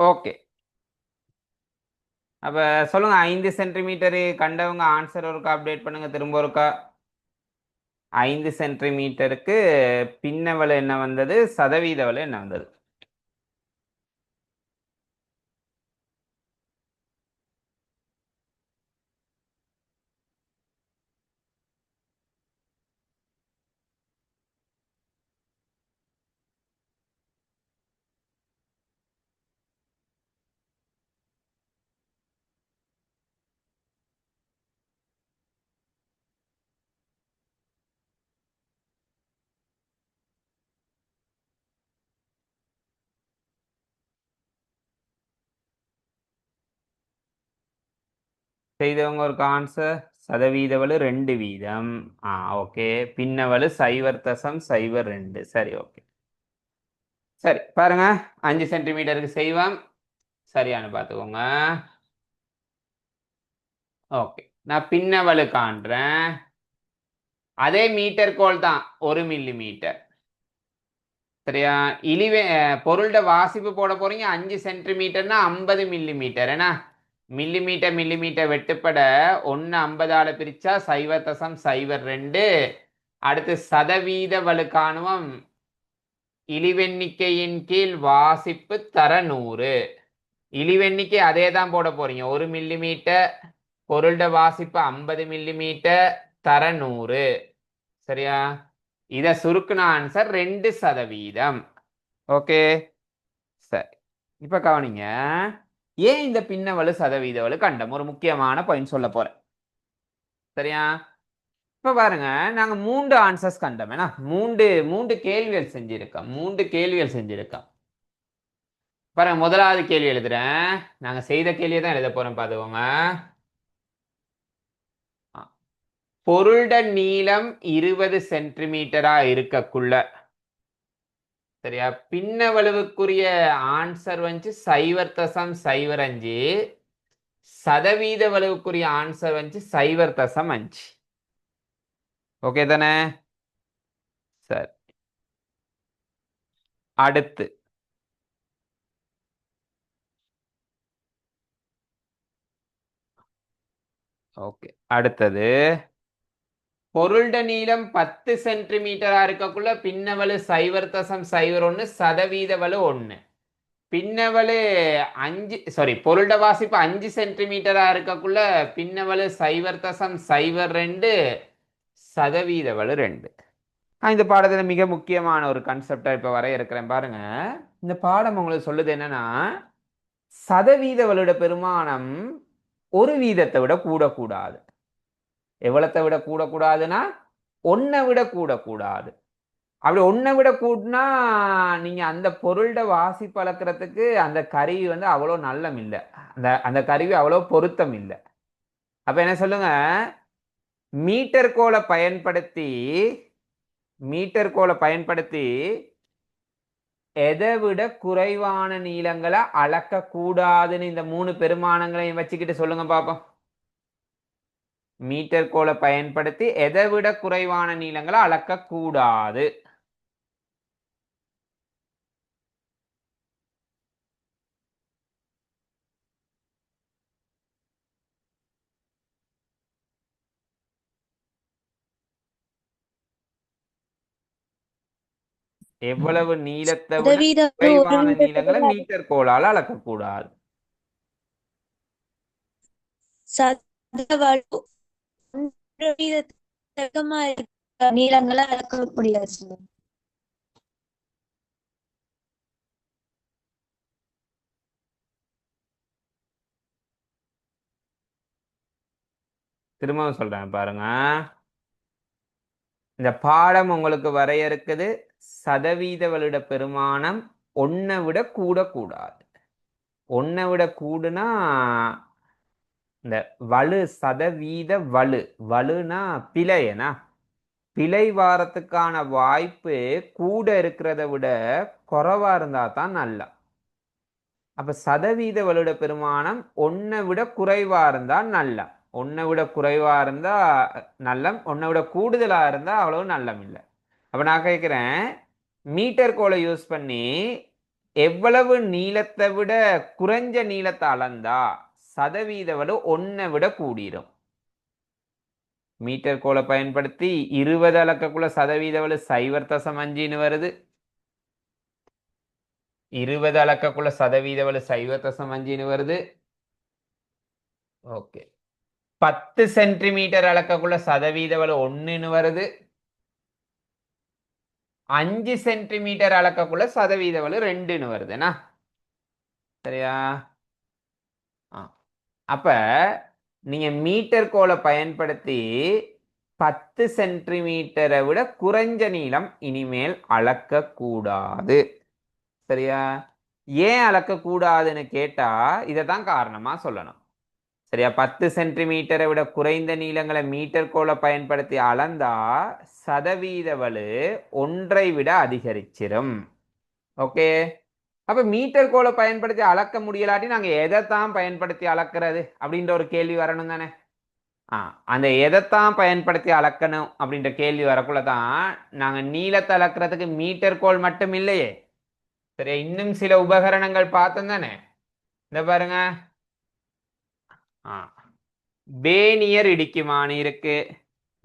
Okay அப்போ சொல்லுங்க ஐந்து சென்டிமீட்டரு கண்டவங்க ஆன்சர் ஒருக்கா அப்டேட் பண்ணுங்க திரும்ப ஒருக்கா. ஐந்து சென்டிமீட்டருக்கு பின்னவளு என்ன வந்தது? சதவீத என்ன வந்தது? செய்தவங்க ஒரு ஆன்சர் சதவீதவலு ரெண்டு வீதம். ஆ ஓகே. பின்னவலு சைவர் தசம் சைவர் ரெண்டு. சரி ஓகே. சரி பாருங்க. அஞ்சு சென்டிமீட்டருக்கு செய்வோம். சரியானு பார்த்துக்கோங்க. ஓகே. நான் பின்னவலு காண்றேன். அதே மீட்டர் கோல் தான். ஒரு மில்லி மீட்டர் சரியா? இழிவே பொருள்கிட்ட வாசிப்பு போட போறீங்க. அஞ்சு சென்டிமீட்டர்னா ஐம்பது மில்லி மீட்டர் என்ன? மில்லிமீட்டர் மில்லிமீட்டர் வெட்டுப்பட ஒன்று ஐம்பதால் பிரித்தா சைவர் தசம் சைவர் ரெண்டு. அடுத்து சதவீத வலுக்காணுவம் இழிவெண்ணிக்கையின் கீழ் வாசிப்பு தர நூறு. இழிவெண்ணிக்கை அதே தான் போட போறீங்க. ஒரு மில்லிமீட்டர் பொருள்ட வாசிப்பு ஐம்பது மில்லிமீட்டர் தர நூறு. சரியா? இதை சுருக்குன ஆன்சர் ரெண்டு சதவீதம். ஓகே சரி இப்போ கவனிங்க. ஏன் இந்த பின்னவலு சதவீதவலு கண்டம்? ஒரு முக்கியமான பாயிண்ட் சொல்ல போறேன். சரியா? இப்ப பாருங்க நாங்க மூன்று ஆன்சர்ஸ் கண்டோம். ஏன்னா மூன்று மூன்று கேள்விகள் செஞ்சிருக்கோம். மூன்று கேள்விகள் செஞ்சிருக்கோம். பாருங்க முதலாவது கேள்வி எழுதுறேன். நாங்க செய்த கேள்வியை தான் எழுத போறோம் பாத்துக்கோங்க. பொருள்ட நீளம் இருபது சென்டிமீட்டரா இருக்கக்குள்ள சரியா? பின்னவளவுக்குரிய ஆன்சர் வந்து சைவர் தசம் சைவர் அஞ்சு சதவீத வலுவுக்குரிய ஆன்சர் வந்து சைவர் தசம் அஞ்சு. ஓகே தானே? சரி. அடுத்து. ஓகே அடுத்தது. பொருள்ட நீளம் பத்து சென்டிமீட்டராக இருக்கக்குள்ள பின்னவலு சைவர் தசம் சைவர் ஒன்று சதவீத வலு ஒன்று பின்னவலு அஞ்சு சாரி பொருள்ட வாசிப்பு அஞ்சு சென்டிமீட்டராக இருக்கக்குள்ள பின்னவலு சைவர் தசம் சைவர் ரெண்டு சதவீத வலு ரெண்டு இந்த பாடத்தில் மிக முக்கியமான ஒரு கன்செப்டாக இப்போ வரைய இருக்கிறேன் பாருங்க. இந்த பாடம் உங்களுக்கு சொல்லுது என்னன்னா சதவீத வலுட பெருமானம் ஒரு வீதத்தை விட கூடக்கூடாது. எவ்வளத்தை விட கூடக்கூடாதுன்னா ஒன்றை விட கூடக்கூடாது. அப்படி ஒன்றை விட கூட்டினா நீங்கள் அந்த பொருள்கிட்ட வாசி பழக்கிறதுக்கு அந்த கருவி வந்து அவ்வளோ நல்லம் இல்லை. அந்த அந்த கருவி அவ்வளோ பொருத்தம் இல்லை. அப்போ என்ன சொல்லுங்க? மீட்டர் கோலை பயன்படுத்தி மீட்டர் கோலை பயன்படுத்தி எதை விட குறைவான நீளங்களை அளக்கக்கூடாதுன்னு இந்த மூணு பெருமானங்களையும் வச்சுக்கிட்டு சொல்லுங்க பார்ப்போம் மீட்டர் கோலை பயன்படுத்தி எதை விட குறைவான நீளங்களை அளக்கக்கூடாது. எவ்வளவு நீளத்தை விட குறைவான நீளங்களை மீட்டர் கோலால் அளக்கக்கூடாது. நீளங்களை அளக்க திரும்பவும் சொல்றேன் பாருங்க. இந்த பாடம் உங்களுக்கு வரையறுக்குது. சதவீத வலுட பெருமானம் ஒன்ன விட கூடக்கூடாது. ஒன்ன விட கூடுனா இந்த வலு சதவீத வலு. வலுனா பிழையனா? பிழை வாரத்துக்கான வாய்ப்பு கூட இருக்கிறத விட குறவா இருந்தா தான் நல்லா. அப்ப சதவீத வலுட பெருமானம் ஒன்னை விட குறைவா இருந்தா நல்லா. ஒன்னை விட குறைவா இருந்தா நல்லம் ஒன்னை விட கூடுதலா இருந்தா அவ்வளவு நல்லம் இல்லை. அப்ப நான் கேட்கிறேன் மீட்டர் கோலை யூஸ் பண்ணி எவ்வளவு நீளத்தை விட குறைஞ்ச நீளத்தை அளந்தா சதவீத வலு ஒன்றை விட கூடிரும். மீட்டர் கோலை பயன்படுத்தி இருபது அளக்கக்குள்ள சதவீத வலு சைவர் தசம் அஞ்சுன்னு வருது. இருபது அளக்கக்குள்ள சதவீத வலு சைவர் தசம் அஞ்சுன்னு வருது. ஓகே. பத்து சென்டிமீட்டர் அளக்கக்குள்ள சதவீத வலு ஒன்றுன்னு வருது. அஞ்சு சென்டிமீட்டர் அளக்கக்குள்ள சதவீத வலு ரெண்டுன்னு வருதுண்ணா. சரியா? அப்ப நீங்க மீட்டர் கோலை பயன்படுத்தி பத்து சென்டிமீட்டரை விட குறைஞ்ச நீளம் இனிமேல் அளக்கக்கூடாது. சரியா? ஏன் அளக்கக்கூடாதுன்னு கேட்டா இதை தான் காரணமா சொல்லணும். சரியா? பத்து சென்டிமீட்டரை விட குறைந்த நீளங்களை மீட்டர் கோலை பயன்படுத்தி அளந்தா சதவீத வலு ஒன்றை விட அதிகரிச்சிடும் ஓகே? அப்ப மீட்டர் கோலை பயன்படுத்தி அளக்க முடியலாட்டி நாங்க எதைத்தான் பயன்படுத்தி அளக்கிறது அப்படின்ற ஒரு கேள்வி வரணும் தானே? ஆ அந்த எதைத்தான் பயன்படுத்தி அளக்கணும் அப்படின்ற கேள்வி வரக்குள்ள தான் நாங்கள் நீளத்தை அளக்கிறதுக்கு மீட்டர் கோல் மட்டும் இல்லையே. சரியா? இன்னும் சில உபகரணங்கள் பார்த்தோம் தானே? இந்த பாருங்க. ஆ பேனியர் இடிக்குமானி இருக்கு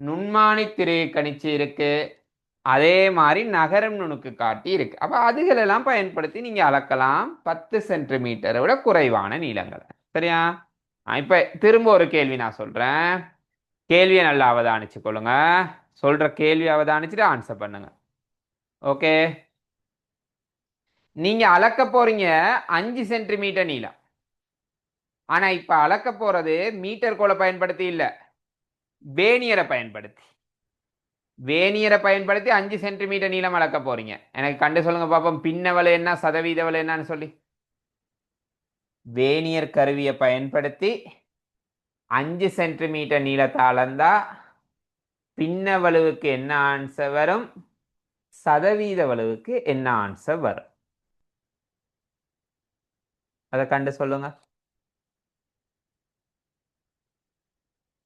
நுண்மானி திரை கணிச்சு இருக்கு அதே மாதிரி நகரம் நுணுக்கு காட்டி இருக்கு. அப்போ அதுகளெல்லாம் பயன்படுத்தி நீங்க அளக்கலாம். பத்து சென்டிமீட்டரை விட குறைவான நீளங்களை. சரியா? இப்போ இப்ப திரும்ப ஒரு கேள்வி நான் சொல்றேன். கேள்வியை நல்லா அவதானிச்சு கொள்ளுங்க. சொல்ற கேள்வி அவதானிச்சுட்டு ஆன்சர் பண்ணுங்க. ஓகே நீங்க அளக்க போறீங்க அஞ்சு சென்டிமீட்டர் நீளம். ஆனா இப்ப அளக்க போறது மீட்டர் கோலை பயன்படுத்தி இல்லை. வேனியரை பயன்படுத்தி. வேனியரை பயன்படுத்தி அஞ்சு சென்டிமீட்டர் நீளம் அளக்க போறீங்க. எனக்கு கண்டு சொல்லுங்க பாப்போம். பின்னவலை என்ன சதவீத வலை என்னன்னு சொல்லி. வேனியர் கருவியை பயன்படுத்தி அஞ்சு சென்டிமீட்டர் நீளத்தை அளந்தா பின்ன வலுவுக்கு என்ன ஆன்சர் வரும்? சதவீத வலுவுக்கு என்ன ஆன்சர் வரும்? அதை கண்டு சொல்லுங்க.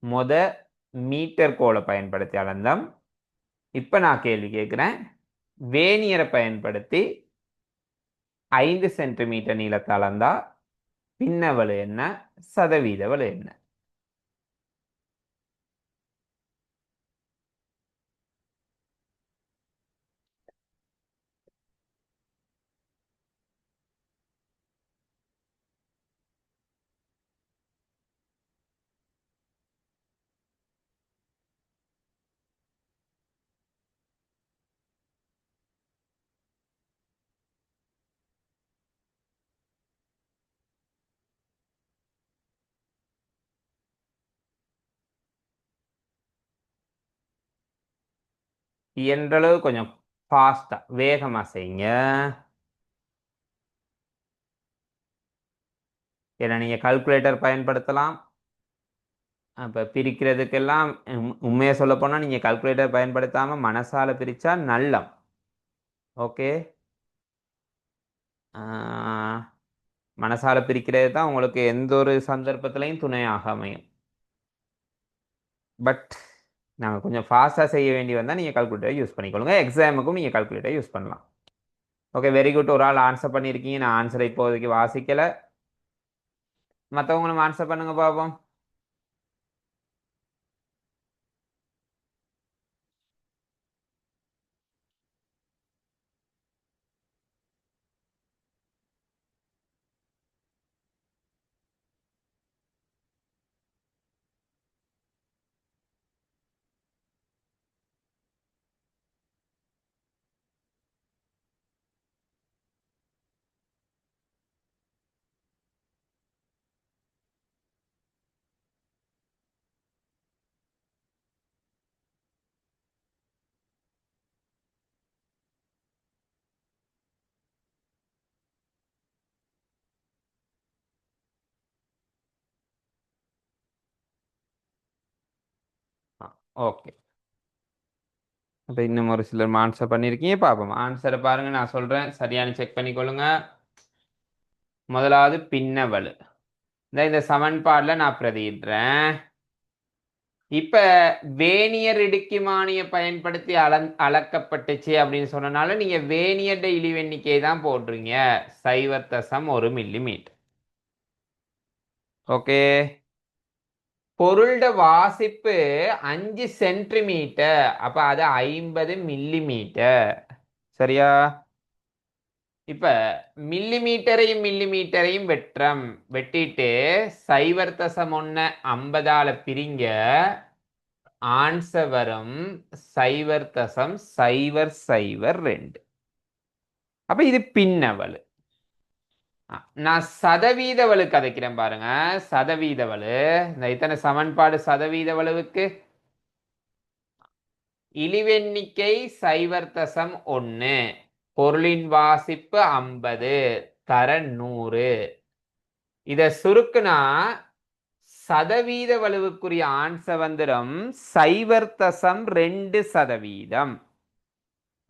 முத மீட்டர் கோலை பயன்படுத்தி அளந்தம். இப்போ நான் கேள்வி கேட்குறேன் வேனியரை பயன்படுத்தி ஐந்து சென்டிமீட்டர் நீளத்தை பின்னவள் பின்னவலு என்ன? சதவீத வலு என்ன? இயன்றளவு கொஞ்சம் ஃபாஸ்ட்டாக வேகமா செய்யுங்க. ஏன்னா நீங்க கால்குலேட்டர் பயன்படுத்தலாம். அப்போ பிரிக்கிறதுக்கெல்லாம் உண்மையாக உண்மையை சொல்ல போனால் நீங்கள் கால்குலேட்டர் பயன்படுத்தாமல் மனசால பிரித்தா நல்லம். ஓகே? மனசால பிரிக்கிறது தான் உங்களுக்கு எந்த ஒரு சந்தர்ப்பத்திலையும் துணையாக அமையும். பட் நாங்கள் கொஞ்சம் ஃபாஸ்ட்டாக செய்ய வேண்டி வந்தால் நீங்கள் கால்குலேட்டரை யூஸ் பண்ணிக்கொள்ளுங்க. எக்ஸாமுக்கும் நீங்கள் கால்குலேட்டர் யூஸ் பண்ணலாம். ஓகே வெரி குட் ஒரு ஆள் ஆன்சர் பண்ணியிருக்கீங்க நான் ஆன்சரை இப்போதைக்கு வாசிக்கலை. மற்றவங்களும் ஆன்சர் பண்ணுங்கள் பார்ப்போம் ஓகே. அப்போ இன்னும் ஒரு சிலர் ஆன்சர் பண்ணியிருக்கீங்க பார்ப்போம் ஆன்சரை பாருங்க நான் சொல்கிறேன் சரியான செக் பண்ணிக்கொள்ளுங்க. முதலாவது பின்னவலு. இந்த இந்த சமன்பாடில் நான் பிரதிடுறேன் இப்போ வேனியர் இடுக்கிமானியை பயன்படுத்தி அள அளக்கப்பட்டுச்சு அப்படின்னு சொன்னனால நீங்க வேனியர்ட இழிவெண்ணிக்கை தான் போடுறீங்க. சைவர் தசம் ஒரு மில்லிமீட்டர் ஓகே. பொருள்ட வாசிப்பு அஞ்சு சென்டிமீட்டர். அப்ப அது ஐம்பது மில்லிமீட்டர். சரியா? இப்ப மில்லிமீட்டரையும் மில்லிமீட்டரையும் வெட்டுறோம். வெட்டிட்டு சைவர் தசம் ஒன்ன ஐம்பதால பிரிங்க. ஆன்சர் வரும் சைவர் தசம் சைவர் சைவர் ரெண்டு. அப்ப இது பின்னவலு. நான் சதவீத வலு கதைக்கிறேன் பாருங்க. சதவீத வலு இந்த இத்தனை சமன்பாடு சதவீத வலுவுக்கு இழிவெண்ணிக்கை சைவர்த்தசம் ஒன்று பொருளின் வாசிப்பு ஐம்பது. தர நூறு. இதை சுருக்குனா சதவீத வலுவுக்குரிய ஆன்சர் வந்துடும் சைவர்த்தசம் ரெண்டு சதவீதம்.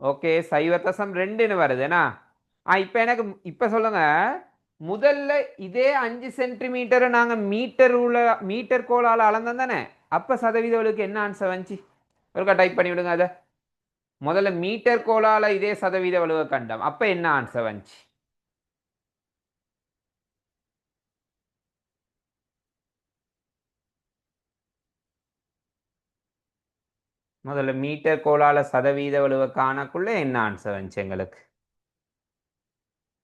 ஓகே சைவர்த்தசம் ரெண்டுன்னு வருதுன்னா ஆ இப்போ எனக்கு இப்போ சொல்லுங்க. முதல்ல இதே அஞ்சு சென்டிமீட்டரை நாங்கள் மீட்டர் உள்ள மீட்டர் கோலால் அளந்தோம் தானே? அப்போ சதவீத என்ன ஆன்சர் வந்துச்சு? ஒருக்கா டைப் பண்ணி விடுங்க அதை. முதல்ல மீட்டர் கோலால இதே சதவீத வலுவை கண்டோம். அப்போ என்ன ஆன்சர் வந்துச்சு? முதல்ல மீட்டர் கோலால சதவீத வலுவை காணக்குள்ள என்ன ஆன்சர் வந்துச்சு எங்களுக்கு?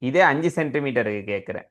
இதே அஞ்சு சென்டிமீட்டருக்கு கேட்குறேன்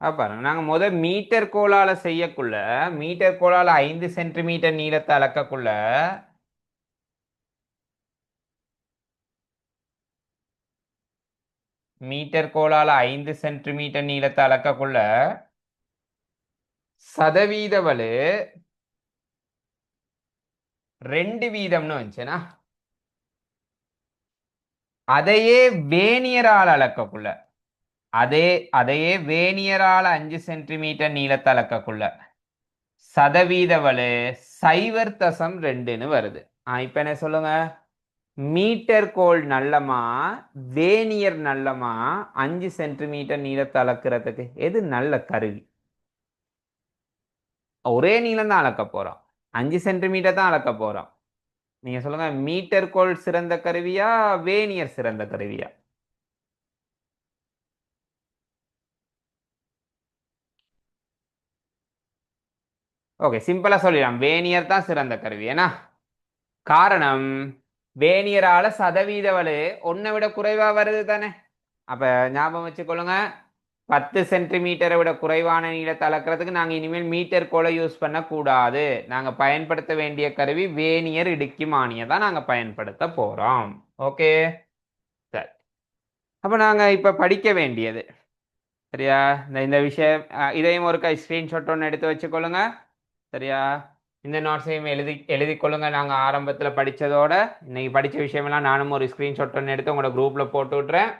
பாருங்க. நாங்க முத மீட்டர் கோலால் செய்யக்குள்ள மீட்டர் கோலால் ஐந்து சென்டிமீட்டர் நீளத்தை அளக்கக்குள்ள மீட்டர் கோலால் ஐந்து சென்டிமீட்டர் நீளத்தை அளக்கக்குள்ள சதவீத வலு ரெண்டு வீதம்னு வந்துச்சுன்னா அதையே வேணியரால் அளக்கக்குள்ள. அதே அதையே வேணியரால் அஞ்சு சென்டிமீட்டர் நீளத்தை அளக்கக்குள்ள. சதவீத வலு சைவர் தசம் ரெண்டுன்னு வருது. ஆ இப்ப என்ன சொல்லுங்க? மீட்டர் கோல் நல்லமா? வேனியர் நல்லமா? அஞ்சு சென்டிமீட்டர் நீளத்தை அளக்கிறதுக்கு. எது நல்ல கருவி? ஒரே நீளம் தான் அளக்க போறோம். அஞ்சு சென்டிமீட்டர் தான் அளக்க போறோம். நீங்க சொல்லுங்க மீட்டர் கோல் சிறந்த கருவியா? வேனியர் சிறந்த கருவியா? ஓகே சிம்பிளாக சொல்லிடலாம். வேனியர் தான் சிறந்த கருவி ஏன்னா? காரணம் வேனியரால சதவீத வலு ஒன்றை விட குறைவாக வருது தானே? அப்போ ஞாபகம் வச்சுக்கொள்ளுங்க. பத்து சென்டிமீட்டரை விட குறைவான நீளத்தை அளக்கிறதுக்கு நாங்கள் இனிமேல் மீட்டர் கோலை யூஸ் பண்ணக்கூடாது. நாங்கள் பயன்படுத்த வேண்டிய கருவி வேனியர் இடுக்கிமானியை தான் நாங்கள் பயன்படுத்த போகிறோம் ஓகே? சரி. அப்போ நாங்கள் இப்போ படிக்க வேண்டியது. சரியா? இந்த இந்த விஷயம் இதையும் ஒரு கை ஸ்கிரீன்ஷாட் ஒன்று எடுத்து வச்சுக்கொள்ளுங்க. சரியா? இந்த நோட்ஸையும் எழுதி எழுதி கொள்ளுங்க நாங்கள் ஆரம்பத்தில் படித்ததோட இன்னைக்கு படித்த விஷயமெல்லாம் நானும் ஒரு ஸ்க்ரீன்ஷாட் ஒன்று எடுத்து உங்களோட குரூப்பில் போட்டு விட்றேன்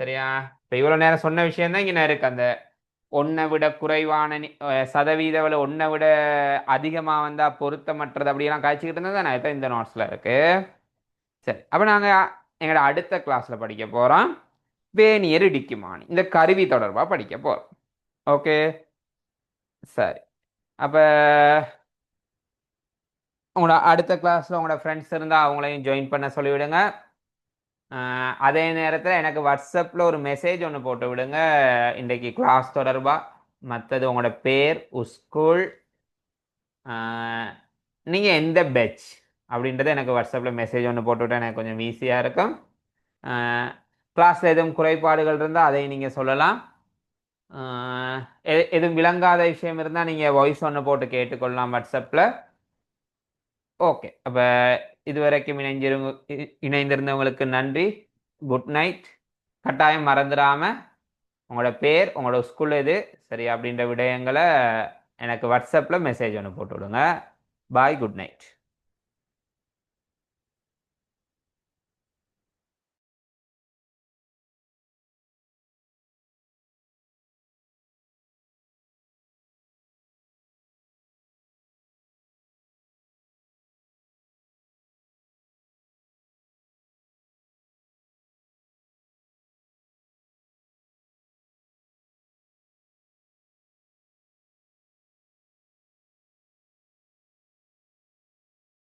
சரியா? இப்போ இவ்வளோ நேரம் சொன்ன விஷயம் தான் இங்கே இருக்கு. அந்த ஒன்றை விட குறைவான சதவீதவில் விட ஒன்றை விட அதிகமாக வந்தால் பொருத்தமற்றது அப்படியெல்லாம் காய்ச்சிக்கிட்டு இருந்தது நான் இப்போ இந்த நோட்ஸில் இருக்குது சரி அப்போ நாங்கள் எங்களோட அடுத்த கிளாஸில் படிக்க போகிறோம் வேணியர் இடிக்குமானி இந்த கருவி தொடர்பாக படிக்க போகிறோம் ஓகே? சரி. அப்போ உங்களோட அடுத்த கிளாஸில் உங்களோட ஃப்ரெண்ட்ஸ் இருந்தால் அவங்களையும் ஜாயின் பண்ண சொல்லிவிடுங்க. அதே நேரத்தில் எனக்கு வாட்ஸ்அப்பில் ஒரு மெசேஜ் ஒன்று போட்டு விடுங்க. இன்றைக்கு கிளாஸ் தொடர்பாக மற்றது உங்களோட பேர் ஸ்கூல் நீங்கள் எந்த பெச் அப்படின்றத எனக்கு வாட்ஸ்அப்பில் மெசேஜ் ஒன்று போட்டுவிட்டா எனக்கு கொஞ்சம் ஈஸியாக இருக்கும். கிளாஸில் எதுவும் குறைபாடுகள் இருந்தால் அதை நீங்கள் சொல்லலாம். எதுவும் விளங்காத விஷயம் இருந்தால் நீங்கள் வாய்ஸ் ஒன்று போட்டு கேட்டுக்கொள்ளலாம் வாட்ஸ்அப்பில் ஓகே அப்போ இதுவரைக்கும் இணைஞ்சிருங்க இ- இணைந்திருந்தவங்களுக்கு நன்றி. குட் நைட் கட்டாயம் மறந்துடாமல் உங்களோட பேர் உங்களோட ஸ்கூல் எது சரி அப்படின்ற விடயங்களை எனக்கு வாட்ஸ்அப்பில் மெசேஜ் ஒன்று போட்டு விடுங்க பாய் குட் நைட்